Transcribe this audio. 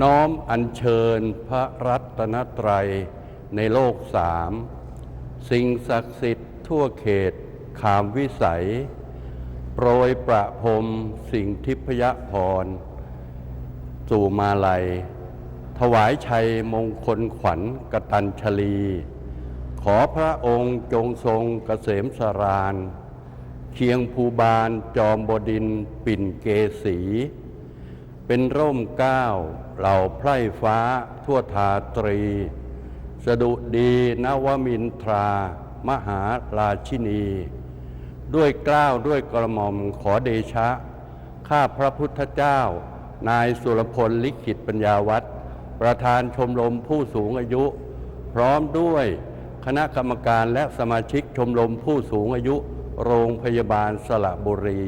น้อมอัญเชิญพระรัตนตรัยในโลกสามสิ่งศักดิ์สิทธิ์ทั่วเขตขามวิสัย โปรยประพรมสิ่งทิพยพร สู่มาลัย ถวายชัยมงคลขวัญกตัญชลี ขอพระองค์จงทรงเกษมสรานเคียงภูบาลจอมบดินปิ่นเกษี เป็นร่มก้าวเหล่าไพร่ฟ้าทั่วทาตรี สดุดีนวมินทรา มหาราชินี ด้วยกล้าวด้วยกระหม่อมขอเดชะ ข้าพระพุทธเจ้า นายสุรพลลิขิตปัญญาวัฒน์ประธานชมรมผู้สูงอายุ พร้อมด้วยคณะกรรมการและสมาชิกชมรมผู้สูงอายุ โรงพยาบาลสระบุรี